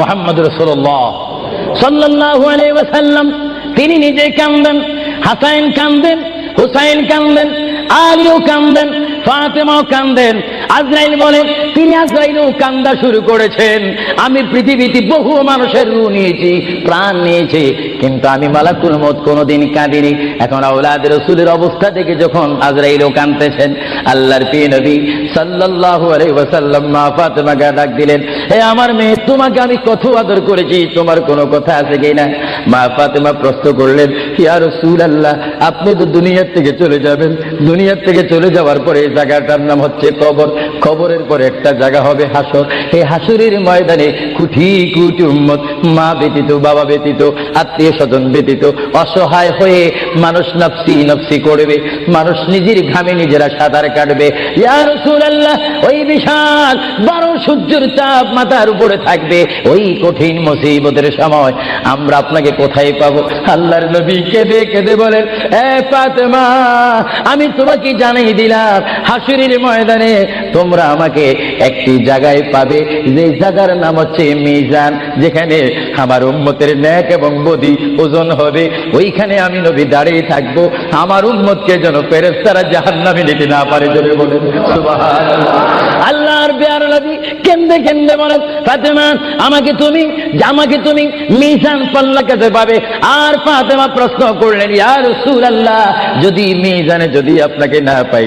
মোহাম্মদ রসুল্লাহ সাল্লাহ আলাইসাল্লাম তিনি নিজে কান্দেন হাসাইন কান্দেন হুসাইন কান্দেন আলীও কান্দেন ফাতেমাও কান্দেন। আজরাইল বলেন তিনি আজরাইলও কান্দা শুরু করেছেন। আমি পৃথিবীতে বহু মানুষের রু নিয়েছি, প্রাণ নিয়েছি, কিন্তু আমি মালাকুল মত কোনোদিন কাঁদিনি। এখন আউলাদ রসুলের অবস্থা দেখে যখন আজরাইলও কাঁদতেছেন, আল্লাহর প্রিয় নবী সাল্লাল্লাহু আলাইহি ওয়াসাল্লাম মা ফাতেমাকে ডাক দিলেন, হে আমার মেয়ে, তোমাকে আমি কত আদর করেছি, তোমার কোনো কথা আছে কিনা মা ফাতেমা প্রশ্ন করলেন, ইয়া রাসূলুল্লাহ, আপনি তো দুনিয়ার থেকে চলে যাবেন। দুনিয়ার থেকে চলে যাওয়ার পরে জায়গাটার নাম হচ্ছে কবর। কবরের পরে একটা জায়গা হবে হাসর। এই হাসরের ময়দানে কুঠি কুটি মা ব্যতীত, বাবা ব্যতীত, আত্মীয় স্বজন ব্যতীত, অসহায় হয়ে মানুষ নফসি নফসি করবে। মানুষ নিজের ঘামে নিজেরা সাঁতার কাটবে। ওই বিশাল বারো সূর্যের চাপ মাথার উপরে থাকবে ওই কঠিন মুসিবতের সময়। আমরা আপনাকে কোথায় পাবো? আল্লাহর নবী কেঁদে কেঁদে বলেন আমি তোমাকে জানাই দিলাম হাসুরির ময়দানে তোমরা আমাকে একটি জায়গায় পাবে। যে জায়গার নাম হচ্ছে মিজান, যেখানে আমার উম্মতের ন্যাক এবং বদি ওজন হবে। ওইখানে আমি নবী দাঁড়িয়ে থাকব। আমার উম্মতকে যেন ফেরেস্তারা জাহান্নামে নিতে না পারে, জোরে বলেন আল্লাহর বেয়ার নবী কেন্দে কেন্দে বলেন ফাতেমা, আমাকে তুমি আমাকে তুমি মিজান পাল্লা কাছে পাবে। আর ফাতেমা প্রশ্ন করলেন, ইয়া রাসূলুল্লাহ, যদি মিজানে যদি আপনাকে না পাই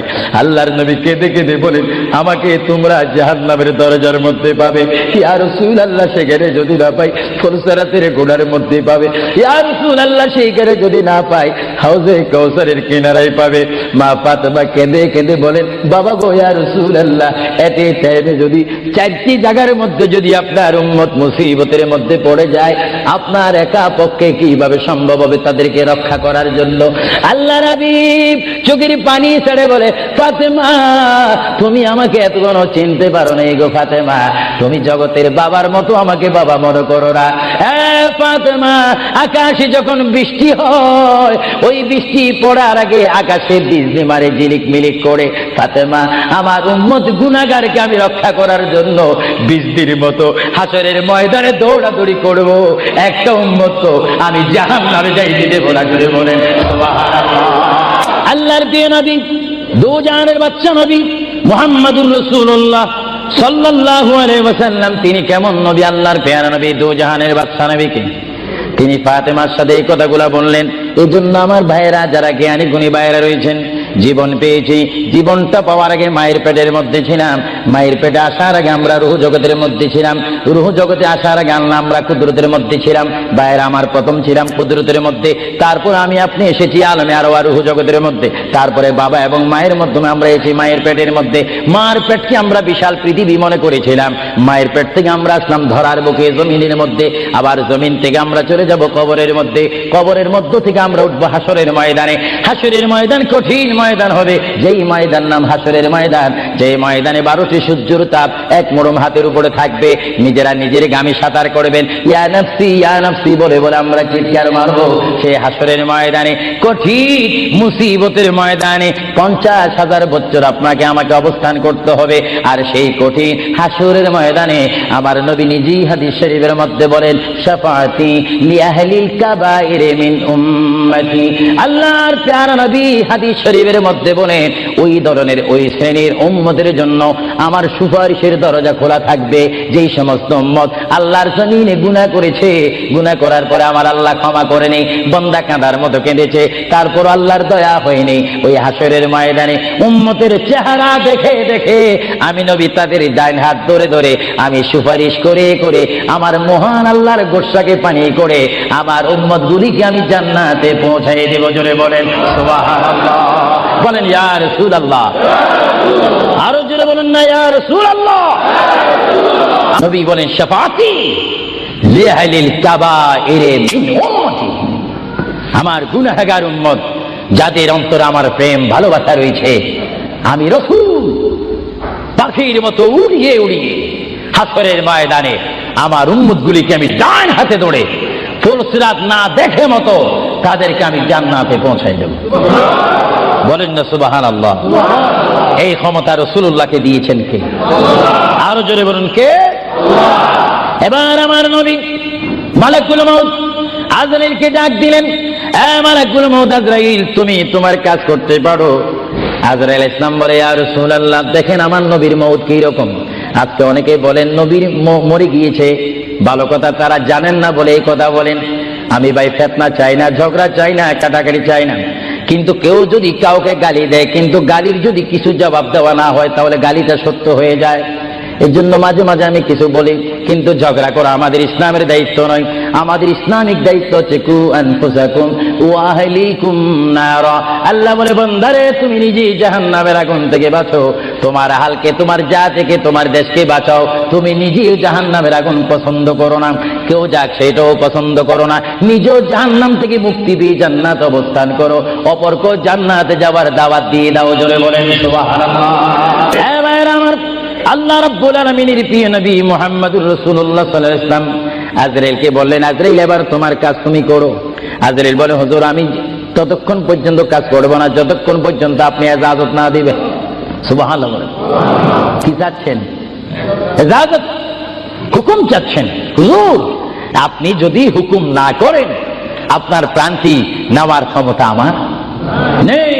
আল্লাহর নবী কেঁদে কেঁদে বলেন আমাকে তোমরা জাহান্নামের দরজার মধ্যে পাবে। ইয়া রাসূলুল্লাহ সেখানে যদি না পাই ফুলসারাতের গোড়ার মধ্যে পাবে। ইয়া রাসূলুল্লাহ সেইখানে যদি না পাই, হাউজে কৌসারের কিনারায় পাবে। মা ফাতেমা কেঁদে কেঁদে বলেন বাবা গো, ইয়া রাসূলুল্লাহ এতে টাইমে যদি চারটি জায়গার মধ্যে যদি আপনার উম্মত মুসিবতের মধ্যে পড়ে যায়, আপনার একা পক্ষে কীভাবে সম্ভব হবে তাদেরকে রক্ষা করার জন্য? আল্লাহ রাবিব চোখের পানি ছেড়ে বলে, ফাতেমা তুমি আমাকে এত কোনো চিনতে পারো না গো ফাতেমা। তুমি জগতের বাবার মতো আমাকে বাবা মনে করো না। ফাতেমা, আকাশে যখন বৃষ্টি হয়, ওই বৃষ্টি পড়ার আগে আকাশে বিজলি মারে জিলিক মিলিক করে, ফাতেমা, আমার উম্মত গুনাগারকে আমি রক্ষা করার জন্য বৃষ্টির মতো হাসরের ময়দানে দৌড়াদৌড়ি করব। একটা উম্মত আমি জাহান নামে যাই দিতে বলা করে বলেন। আল্লাহর প্রিয় নবী দু জাহানের বাচ্চা নবী মোহাম্মদুর রসুল্লাহ আলাইহি ওয়াসাল্লাম, তিনি কেমন নবী? আল্লাহর পেয়ারা নবী দু জাহানের বাচ্চা নবীকে। তিনি ফাতেমার সাথে এই কথাগুলা বললেন এই জন্য আমার ভাইয়েরা, যারা জ্ঞানী গুণী ভাইয়েরা রয়েছেন জীবন পেয়েছি। জীবনটা পাওয়ার আগে মায়ের পেটের মধ্যে ছিলাম। মায়ের পেটে আসার আগে আমরা রুহ জগতের মধ্যে ছিলাম। রুহ জগতে আসার আগে আল্লাহ আমরা কুদরতের মধ্যে ছিলাম। ভাইয়েরা আমার প্রথম ছিলাম কুদরতের মধ্যে। তারপর আমি আপনি এসেছি আলমে আর রুহ জগতের মধ্যে। তারপরে বাবা এবং মায়ের মাধ্যমে আমরা এসেছি মায়ের পেটের মধ্যে। মার পেটকে আমরা বিশাল পৃথিবী মনে করেছিলাম। মায়ের পেট থেকে আমরা আসলাম ধরার বুকে জমিনের মধ্যে। আবার জমিন থেকে আমরা চলে যাব কবরের মধ্যে। কবরের মধ্য থেকে আমরা উঠবো হাসরের ময়দানে। হাসরের ময়দান কঠিন ময়দান হবে, যেই ময়দান নাম হাসরের ময়দান, যেই ময়দানে বারোটি সূর্যের তাপ এক মোড়ম হাতের উপরে থাকবে, নিজেরা নিজের গামে সাঁতার করবেন। ইয়া নফসি ইয়া নফসি, বলে বলে আমরা চিৎকার মারবো। সেই হাসরের ময়দানে, কঠিন মুসিবতের ময়দানে পঞ্চাশ হাজার বছর আপনাকে আমাকে অবস্থান করতে হবে। আর সেই কঠিন হাসরের ময়দানে আমার নবী নিজেই হাদিস শরীফের মধ্যে বলেন, শাফাতি লিয়াহলিল কাবাইরে মিন উম্মতি। আল্লাহর প্যারা নবী হাদিস শরীফের মধ্যে বলেন ওই ধরনের ওই শ্রেণির উম্মতের জন্য আমার সুপারিশের দরজা খোলা থাকবে। যেই সমস্ত উম্মত আল্লাহর জমিনে গুনাহ করেছে, গুনাহ করার পরে আমার আল্লাহ ক্ষমা করেনি, বন্দা কাঁদার মতো কেঁদেছে তারপর আল্লাহর দয়া হয়নি। ওই হাসরের ময়দানে উম্মতের চেহারা দেখে দেখে আমি নবী তাদের ডাইন হাত ধরে ধরে আমি সুপারিশ করে করে আমার মহান আল্লাহর গোসাকে পানি করে আমার উম্মত গুলিকে আমি জান্নাতে পৌঁছাই দেব। জোরে বলেন, সুবহানাল্লাহ। বলেন, ইয়া রাসূলুল্লাহ। আরও জোরে বলেন না, ইয়া রাসূলুল্লাহ। নবী বলেন শাফাতি কাবাইরে মিন উম্মতি আমার গুনাহগার উম্মত, যাদের অন্তরে আমার প্রেম, ভালোবাসা রয়েছে, আমি রসুল, পাখির মতো উড়িয়ে উড়িয়ে হাসরের ময়দানে আমার উম্মতগুলিকে আমি ডান হাতে ধরে ফুলসিরাত না দেখে মতো তাদেরকে আমি জান্নাতে পৌঁছাই দেব। বলেন না সুবাহান আল্লাহ এই ক্ষমতা রসুল্লাহকে দিয়েছেন কে? আরও জোরে বলুন, কে? এবার আমার নবী মালাকুল মউত আজরাইলকে ডাক দিলেন মালাকুল মউত আজরাইল, তুমি তোমার কাজ করতে পারো। আজরাইল ইসলাম বলে আর রাসূলুল্লাহ, দেখেন আমার নবীর মউত কি রকম আজকে অনেকে বলেন, নবীর মরে গিয়েছে। ভালো কথা তারা জানেন না বলে এই কথা বলেন। আমি ভাই ফেতনা চাই না, ঝগড়া চাই না, কাটাকাটি চাই না। কিন্তু কেউ যদি কাউকে গালি দেয়, কিন্তু গালির যদি কিছু জবাব দেওয়া না হয়, তাহলে গালিটা সত্য হয়ে যায়। এর জন্য মাঝে মাঝে আমি কিছু বলি, কিন্তু ঝগড়া করা আমাদের ইসলামের দায়িত্ব নয়। আমাদের ইসলামিক দায়িত্ব হচ্ছে, কু আনফুসাকুম ওয়া আহলিকুম নারা। আল্লাহ বলে বন্দারে তুমি নিজেই জাহান্নামের আগুন থেকে বাঁচো। তোমার হালকে, তোমার যা থেকে তোমার দেশকে বাঁচাও। তুমি নিজেই জাহান্নামের আগুন পছন্দ করো না। কেউ যাক, সেটাও পছন্দ করো না। নিজেও জাহান্নাম থেকে মুক্তি পেয়ে জান্নাত অবস্থান করো। অপরকে জান্নাতে যাওয়ার দাওয়াত দিয়ে দাও, জোরে বলেন সুবহানাল্লাহ। এবার আমার আল্লাহ রাব্বুল আলামিনের প্রিয় নবী মুহাম্মদুর রাসূলুল্লাহ সাল্লাল্লাহু আলাইহি আজরাইলকে বললেন, আজরাইল, এবার তোমার কাজ তুমি করো। আজরাইল বলে, হুজুর, আমি ততক্ষণ পর্যন্ত কাজ করব না, যতক্ষণ পর্যন্ত আপনি ইজাজত না দিবেন। সুবহানাল্লাহ কি চাচ্ছেন? ইজাজত হুকুম চাচ্ছেন? হুজুর, আপনি যদি হুকুম না করেন, আপনার প্রান্তি নেওয়ার ক্ষমতা আমার নেই।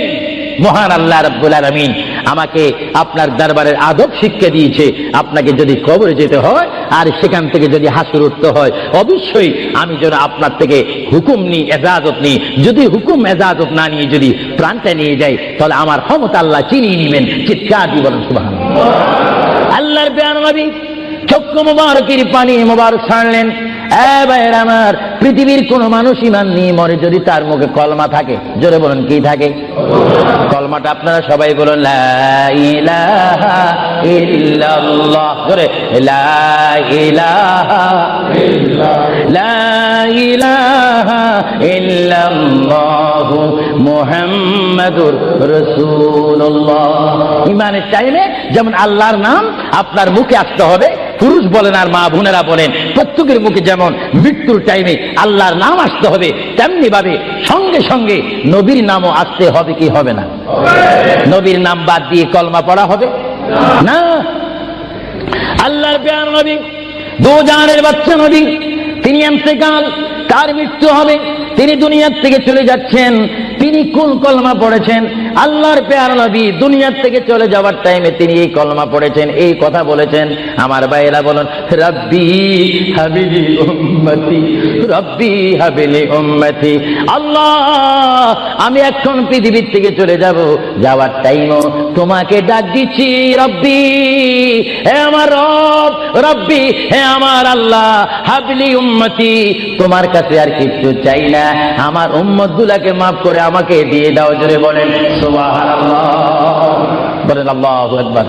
মহান আল্লাহ রাব্বুল আলামিন আমাকে আপনার দরবারের আদব শিক্ষা দিয়েছে। আপনাকে যদি কবরে যেতে হয়, আর সেখান থেকে যদি হাসুর উঠতে হয়, অবশ্যই আমি যেন আপনার থেকে হুকুম নিই, এজাজত নিই। যদি হুকুম, এজাজত না নিয়ে যদি প্রাণটা নিয়ে যাই, তাহলে আমার ক্ষমতা আল্লাহ চিনিয়ে নেবেন। চিৎকার দিয়ে বলেন আল্লাহর বেয়ান নবী, চক্ষু মুবারকের পানি মুবারক ছাড়লেন। ভাইয়ের আমার, পৃথিবীর কোন মানুষ ইমান নিয়ে মরে যদি তার মুখে কলমা থাকে, জোরে বলুন কি থাকে? কলমাটা আপনারা সবাই বলুন মুহাম্মাদুর ইমানের টাইমে যেমন আল্লাহর নাম, আপনার মুখে আসতে হবে পুরুষ বলেন আর মা বোনেরা বলেন, প্রত্যেকের মুখে যেমন মৃত্যুর টাইমে আল্লাহর নাম আসতে হবে তেমনি ভাবে সঙ্গে সঙ্গে নবীর নামও আসতে হবে কি হবে না? নবীর নাম বাদ দিয়ে কলমা পড়া হবে? না। আল্লাহর পেয়ার নবী, দু জানের বাচ্চা নবী, তিনি এমতেকাল, তার মৃত্যু হবে, তিনি দুনিয়ার থেকে চলে যাচ্ছেন। তিনি কোন কলমা পড়েছেন? আল্লাহর পেয়ার নবী দুনিয়ার থেকে চলে যাওয়ার টাইমে তিনি এই কলমা পড়েছেন, এই কথা বলেছেন। আমার ভাইয়েরা বলুন, রব্বি হাবিলি উম্মতি, রব্বি হাবিলি উম্মতি, আল্লাহ, আমি এখন পৃথিবীর থেকে চলে যাব, যাওয়ার টাইমও তোমাকে ডাক দিচ্ছি, রব্বি, হে আমার রব, রব্বি, হে আমার আল্লাহ, হাবলি উম্মতি, তোমার কাছে আর কিচ্ছু চাই না। আমার উম্মত গুলাকে মাফ করে আমাকে দিয়ে দাও, জোরে বলেন বলেন, আল্লাহু আকবার।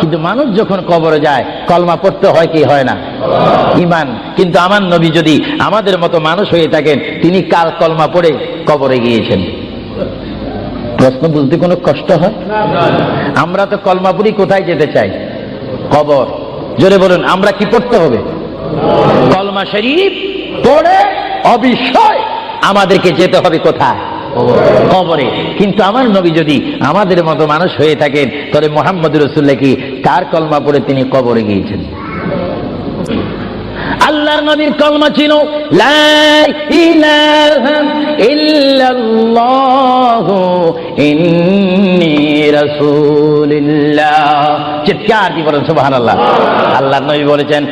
কিন্তু মানুষ যখন কবরে যায়, কলমা পড়তে হয় কি হয় না? ইমান। কিন্তু আমার নবী যদি আমাদের মতো মানুষ হয়ে থাকেন, তিনি কাল কলমা পড়ে কবরে গিয়েছেন? প্রশ্ন বুঝতে কোনো কষ্ট হয়? আমরা তো কলমাপুরি কোথায় যেতে চাই? কবর। জোরে বলুন, আমরা কি পড়তে হবে? কলমা শরীফ পড়ে অবিশ্বয় আমাদেরকে যেতে হবে কোথায়? কবরে। কিন্তু আমার নবী যদি আমাদের মতো মানুষ হয়ে থাকেন তাহলে মোহাম্মদ রসুল্লাহ কি কার কলমা পড়ে তিনি কবরে গিয়েছেন? আল্লাহর নবীর কলমা ছিল ইন্নী রাসূলুল্লাহ। চিৎকার কি বলেন, সুবহানাল্লাহ? আল্লাহ নবী বলেছেন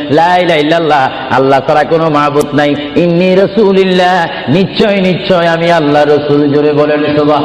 আল্লাহ ছাড়া কোনো মাহবুত নাই। ইন্নি রাসূলুল্লাহ, নিশ্চয় নিশ্চয়, আমি আল্লাহ রসুল জোরে বলেন সুবাহ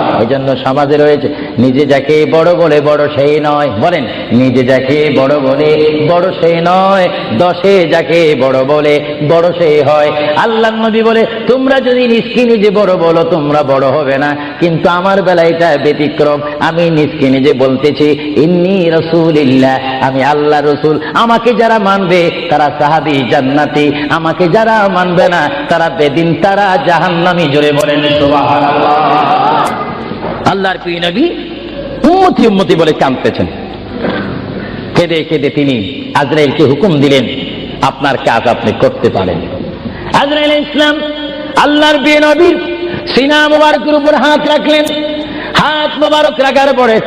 এই জন্য সমাজে রয়েছে। নিজে যাকে বড় বলে বড় সেই নয়। বলেন, নিজে যাকে বড় বলে বড় সেই নয়। দশে যাকে বড় বলে বড় সেই হয়। আল্লাহ নবী বলে, তোমরা যদি নিজকে নিজে বড় বলো, তোমরা বড় হবে না। কিন্তু আমার বেলা এটা ব্যতিক্রম। আমি নিজকে নিজে বলতেছি, ইন্নি রসুলিল্লাহ। আমি আল্লাহ রসুল। আমাকে যারা মানবে, তারা সাহাবি জান্নাতি। আমাকে যারা মানবে না, তারা বেদিন, তারা জাহান্নামি। জোরে বলেন, সুবহানাল্লাহ। আল্লাহর প্রিয় নবী উম্মতি উম্মতি বলে কাঁদতেছেন। কেঁদে কেঁদে তিনি আজরাইলকে হুকুম দিলেন, আপনার কাজ আপনি করতে পারেন। আজরাইল ইসলাম আল্লাহর প্রিয় নবীর সিনা মুবারকের উপর হাত রাখলেন। হাত মুবারক রাখার পরে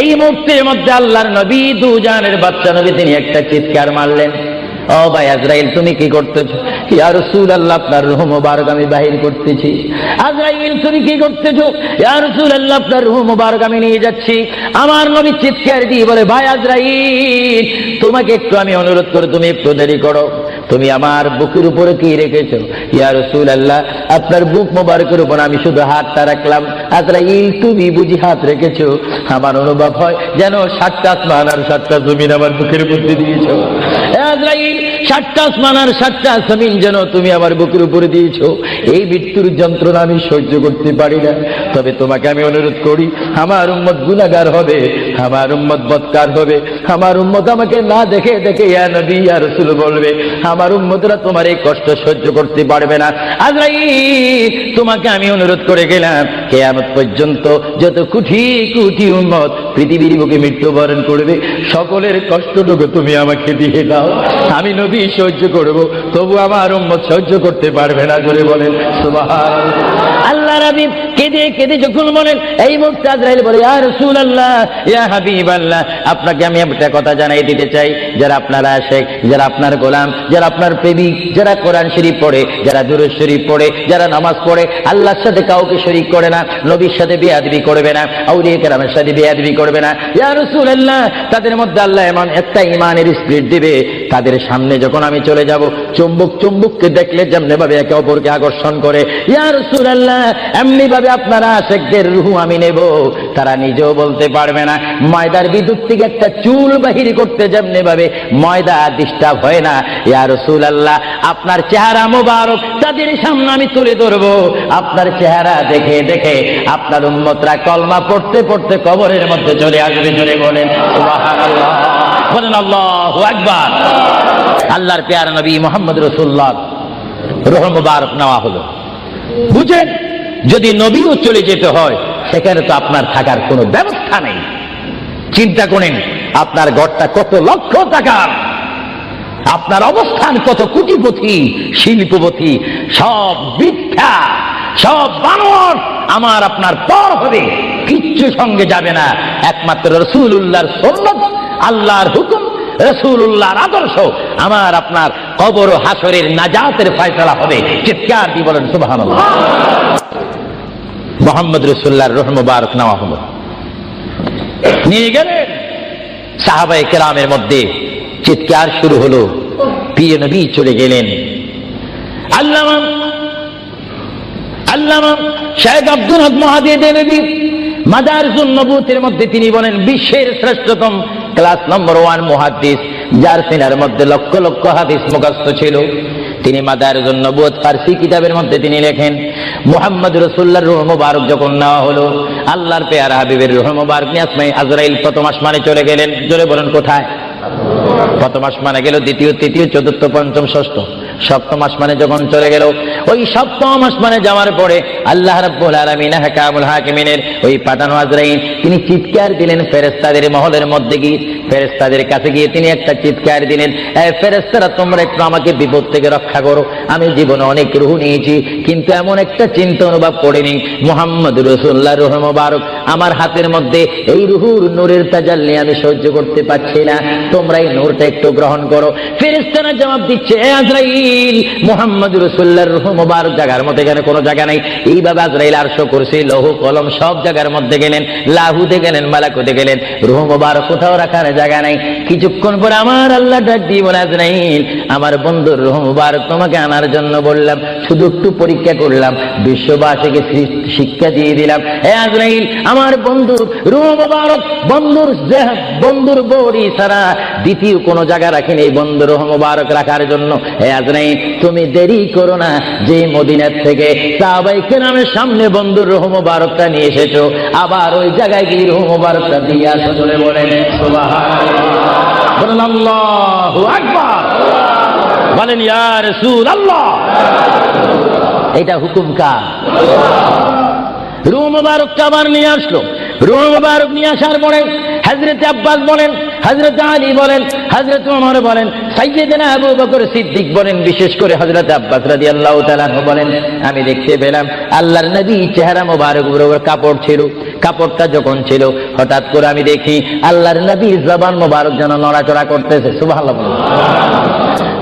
এই মুহূর্তের মধ্যে আল্লাহর নবী দুজানের বাচ্চা নবী তিনি একটা চিৎকার মারলেন। ও ভাই আজরাইল, তুমি কি আল্লাহ আপনার আমি বাহির করতেছি। আজরাইল, তুমি কি করতেছো? ইয়া রাসূল আল্লাহ আপনার আমি নিয়ে যাচ্ছি। আমার নবী চিৎকার দিয়ে বলে, ভাই আজরাইল, তোমাকে একটু আমি অনুরোধ করে, তুমি একটু দেরি করো। তুমি আমার বুকের উপরে কি রেখেছো? ইয়া রসুল আল্লাহ আপনার বুক মোবারকের উপর আমি শুধু হাতটা রাখলাম। আজরাইল তুমি বুঝি হাত রেখেছো? আমার অনুভব হয় যেন সাতটা আসমান আর সাতটা জমিন আমার বুকের মধ্যে দিয়েছ। সাতটা আসমান আর সাতটা জমিন যেন তুমি আমার বুকের উপরে দিয়েছ। এই মৃত্যুর যন্ত্রণা আমি সহ্য করতে পারি না। তবে তোমাকে আমি অনুরোধ করি, আমার উম্মত গুনাগার হবে, আমার উম্মত বৎকার হবে। আমার উম্মত আমাকে না দেখে দেখে রাসূল বলবে, আমার উম্মতরা তোমার এই কষ্ট সহ্য করতে পারবে না। আজরাইল, তোমাকে আমি অনুরোধ করে গেলাম, কেয়ামত পর্যন্ত যত কুঠি কুঠি উম্মত পৃথিবীর বুকে মৃত্যুবরণ করবে, সকলের কষ্টটুকু তুমি আমাকে দিয়ে দাও। আমি নবী সহ্য করব, তবু আমার উম্মত সহ্য করতে পারবে না, জোরে বলেন আল্লাহ রাবি কেঁদে কেঁদে যখন বলেন, এই মুহূর্তে আজরাইল বলে, ইয়া রাসূলুল্লাহ, ইয়া হাবিবাল্লাহ, আপনাকে আমি একটা কথা জানাই দিতে চাই। যারা আপনারা আশেক, যারা আপনার গোলাম, যারা আপনার প্রেমিক, যারা কোরআন শরীফ পড়ে, যারা দুরুদ শরীফ পড়ে, যারা নামাজ পড়ে, আল্লাহর সাথে কাউকে শরীক করে না, নবীর সাথে বেয়াদবি করবে না, আউলিয়া কেরামের সাথে বেয়াদবি করবে না। ইয়া আল্লাহ তাদের মধ্যে আল্লাহ এমন একটা ইমানের স্পিরিট দিবে, তাদের সামনে যখন আমি চলে যাব, চুম্বক চুম্বককে দেখলে যেমনি ভাবে একে অপরকে আকর্ষণ করে, ইয়া রাসূলুল্লাহ এমনি ভাবে আপনারা আশেকদের রুহ আমি নেব। তারা নিজেও বলতে পারবে না। ময়দার বিদ্যুৎ থেকে একটা চুল বাহির করতে যেমনি ভাবে ময়দা ডিস্টার্ব হয় না। ইয়া রাসূলুল্লাহ, আপনার চেহারা মোবারক, তাদের সামনে আমি তুলে ধরবো। আপনার চেহারা দেখে দেখে আপনার উন্মতরা কলমা পড়তে পড়তে কবরের মধ্যে চলে আসবে। জোরে বলেন, সুবহানাল্লাহ। বলেন, আল্লাহু আকবার। আল্লাহর পেয়ার নবী মোহাম্মদ রসুল্লাহ রোহ মুবারক নেওয়া হলো। বুঝেন, যদি নবীও চলে যেতে হয়, সেখানে তো আপনার থাকার কোনো ব্যবস্থা নেই। চিন্তা করেন, আপনার ঘরটা কত লক্ষ টাকার আপনার অবস্থান কত কোটিপতি, শিল্পপতি, সব মিথ্যা, সব বানর আমার আপনার পর হবে, কিচ্ছু সঙ্গে যাবে না। একমাত্র রসুল্লাহর সন্ন্যত আল্লাহর হুকুম রসুল্লাহর আদর্শ। আমার আপনার কবর হাসরের নাজাতের ফয়সলা হবে। চিৎকার দিয়ে বলেন সুবাহ মোহাম্মদ রসুল্লাহর রহম মুবারক নেওয়া নিয়ে গেলেন সাহাবাই কেরামের মধ্যে। চিৎকার শুরু হলো। প্রিয় নবী চলে গেলেন। আল্লাহ আল্লাহ শেখ আব্দুল হক মহাদিয়ে নবী। মাদারুন নবুতের মধ্যে তিনি বলেন, বিশ্বের শ্রেষ্ঠতম ক্লাস নম্বর ওয়ান মুহাদ্দিস, যার সিনার মধ্যে লক্ষ লক্ষ হাদিস মুখস্থ ছিল। তিনি মাদার জন্য বোধ ফার্সি কিতাবের মধ্যে তিনি লেখেন, মোহাম্মদ রসুল্লাহর রুহ মুবারক যখন নেওয়া হলো, আল্লাহর পেয়ার হাবিবের রুহ মুবারক নিয়ে আসমাই আজরাইল প্রথম আসমানে চলে গেলেন। জোরে বলেন কোথায়? প্রথম আসমানে গেল, দ্বিতীয়, তৃতীয়, চতুর্থ, পঞ্চম, ষষ্ঠ। সপ্তম আসমানে যখন চলে গেল, ওই সপ্তম আসমানে যাওয়ার পরে আল্লাহ রাব্বুল আলামিন হাকামুল হাকিমিনের ওই পাঠানো আজরাইল তিনি চিৎকার দিলেন ফেরেশতাদের মহলের মধ্যে গিয়ে। ফেরেশতাদের কাছে গিয়ে তিনি একটা চিৎকার দিলেন, এ ফেরেশতারা, তোমরা একটু আমাকে বিপদ থেকে রক্ষা করো। আমি জীবনে অনেক রুহ নিয়েছি, কিন্তু এমন একটা চিন্তা অনুভব করিনি। মোহাম্মদ রসুল্লাহ রুহ মুবারক আমার হাতের মধ্যে এই রুহুর নূরের তাজাল্লি আমি সহ্য করতে পারছি না। তোমরা এই নূরটা একটু গ্রহণ করো। ফেরেশতারা জবাব দিচ্ছে আজরাইল, মোহাম্মদ রসুল্লাহর রুহ মুবারক জায়গার মধ্যে এখানে কোনো জায়গা নাই। এইভাবে আজরাইল আরশো করছে, লৌহ, কলম সব জায়গার মধ্যে গেলেন লাহুতে গেলেন মালাকুতে গেলেন। রুহ মুবারক কোথাও রাখার জায়গা নাই। কিছুক্ষণ পরে আমার আল্লাহ ডাক দিয়ে বলে, আজরাইল, আমার বন্ধুর রুহ মুবারক তোমাকে আনার জন্য বললাম, শুধু একটু পরীক্ষা করলাম, বিশ্ববাসীকে শিক্ষা দিয়ে দিলাম। হে আজরাইল আমার বন্ধুর রুহ বন্ধুর বন্ধুর বড়ি ছাড়া দ্বিতীয় কোনো জায়গা রাখিনি এই বন্ধুর রুহ মুবারক রাখার জন্য। হে আজরাইল, তুমি দেরি করো না, যে মদিনার থেকে সাহাবাইকে নামের সামনে বন্ধুর রুহ মুবারকটা নিয়ে এসেছ, আবার ওই জায়গায় গিয়ে রুহ মুবারকটা দিয়ে আসো চলে বলেন বলেন, আল্লাহু আকবার। বলেন, ইয়া রাসূল আল্লাহ এটা হুকুম কার? রুহ মুবারকটা আবার নিয়ে আসলো রুহ মুবারক নিয়ে আসার পরে হযরত আব্বাস বলেন হজরত আলী বলেন হজরত ওমর বলেন, সাইয়েদেনা আবু বকর সিদ্দিক বলেন, বিশেষ করে হজরত আব্বাস রাদিয়াল্লাহু তাআলা আনহু বলেন, আমি দেখতে পেলাম আল্লাহর নবী চেহারা মোবারক উপর কাপড় ছিল, কাপড়টা যখন ছিল, হঠাৎ করে আমি দেখি আল্লাহর নবীর জবান মোবারক যেন নড়াচড়া করতেছে বলুন।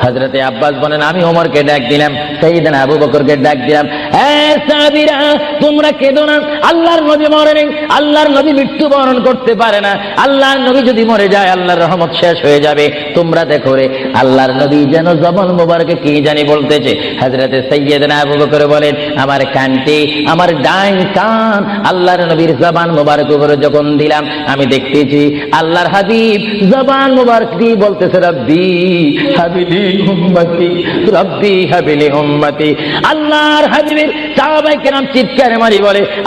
হজরতে আব্বাস বলেন, আমি ওমরকে ডাক দিলাম সেইদিন আবু বকরকে ডাক দিলাম "এ সাহাবীরা, তোমরা কেঁদো না। আল্লাহর নবী মরে নেই আল্লাহর নবী মৃত্যুবরণ করতে পারে না। আল্লাহর নবী যদি মরে যায় আল্লাহর রহমত শেষ হয়ে যাবে। তোমরা দেখো রে আল্লাহর নবী যেন জবন মোবারকে কি জানি বলতেছে। হজরতে সৈয়দনা আবু বকর বলেন আমার কানটি আমার ডাইন কান আল্লাহর নবীর জবান মোবারক উপরে যখন দিলাম আমি দেখতেছি আল্লাহর হাবিব জবান মোবারক দিয়ে বলতেছে রব্বি হাবিলি উম্মতি রব্বি হাবিলি উম্মতি। আল্লাহর হাবিবের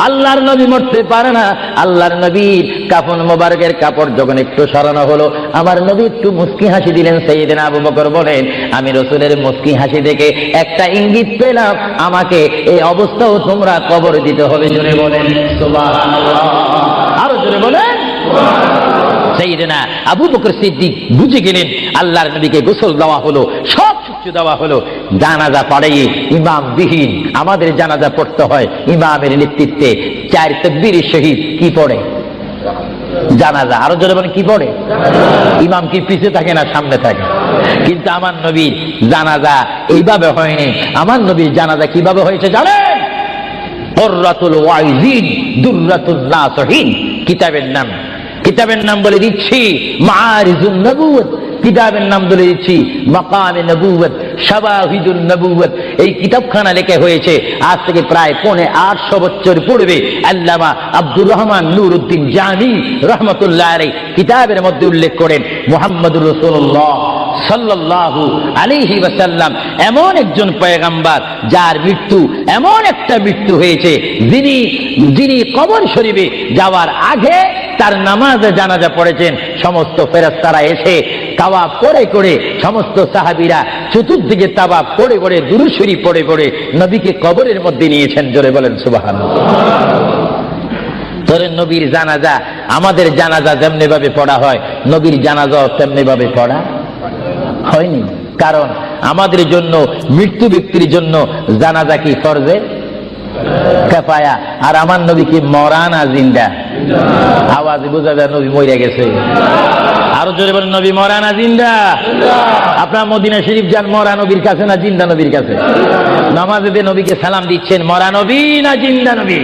আল্লাহর নবী মরতে পারে না। আল্লাহর নবীর কাফন মোবারকের কাপড় যখন একটু সরানো হলো, আমার নবী একটু মুস্কি হাসি দিলেন। সেইদিন আবু বকর বলেন, আমি রসুলের মুস্কি হাসি দেখে একটা ইঙ্গিত পেলাম। আমাকে এই অবস্থাও তোমরা কবর দিতে হবে। জোরে বলেন আরও জোরে বলেন আবু বকর সিদ্দিক বুঝে গেলেন, আল্লাহর নবীকে গোসল দেওয়া হলো, সব কিছু দেওয়া হলো। জানাজা পড়াইয়ে ইমাম বিহীন। আমাদের জানাজা পড়তে হয় ইমামের নেতৃত্বে। চার তকবীর শহীদ কি পড়ে? জানাজা আরও জোরে বলেন, কি পড়ে? ইমাম কি পিছে থাকে না সামনে থাকে? কিন্তু আমার নবীর জানাজা এইভাবে হয়নি। আমার নবীর জানাজা কীভাবে হয়েছে নাসহিন। কিতাবের নাম। কিতাবের নাম বলে দিচ্ছি মারিজুন নবুয়ত কিতাবের নাম বলে দিচ্ছি, মাকামে নবুয়ত শাবাহিদুন নবুয়ত এই কিতাবখানা লেখা হয়েছে, আজ থেকে প্রায় পৌনে আটশো বছর পূর্বে আল্লামা আব্দুর রহমান নুরউদ্দিন জানি রহমতুল্লাহ আলাই কিতাবের মধ্যে উল্লেখ করেন, মোহাম্মদুর রসুল্লাহ সাল্লাল্লাহু আলাইহি ওয়াসাল্লাম এমন একজন পয়গাম্বার, যার মৃত্যু এমন একটা মৃত্যু হয়েছে, যিনি যিনি কবর শরীফে যাওয়ার আগে তার নামাজে জানাজা পড়েছেন, সমস্ত ফেরেশতারা এসে তাওয়াব করে করে সমস্ত সাহাবীরা চতুর্দিকে তাওয়াব করে করে দুরুশরী পড়ে পড়ে নবীকে কবরের মধ্যে নিয়েছেন, জোরে বলেন সুবহানাল্লাহ। ধরেন নবীর জানাজা, আমাদের জানাজা যেমনি ভাবে পড়া হয়, নবীর জানাজা তেমনি ভাবে পড়া হয়নি। কারণ আমাদের জন্য, মৃত্যু ব্যক্তির জন্য জানাজা কি ফরজে? আর আমার নবী কি মরানা জিন্দা। আওয়াজে বোঝা যায় নবী মরে গেছে। আরও জোরে বলেন, নবী মরানা জিন্দা? আপনার মদিনা শরীফ যান, মরা নবীর কাছে না জিন্দা নবীর কাছে? নামাজে নবীকে সালাম দিচ্ছেন, মরা নবী না জিন্দা নবী?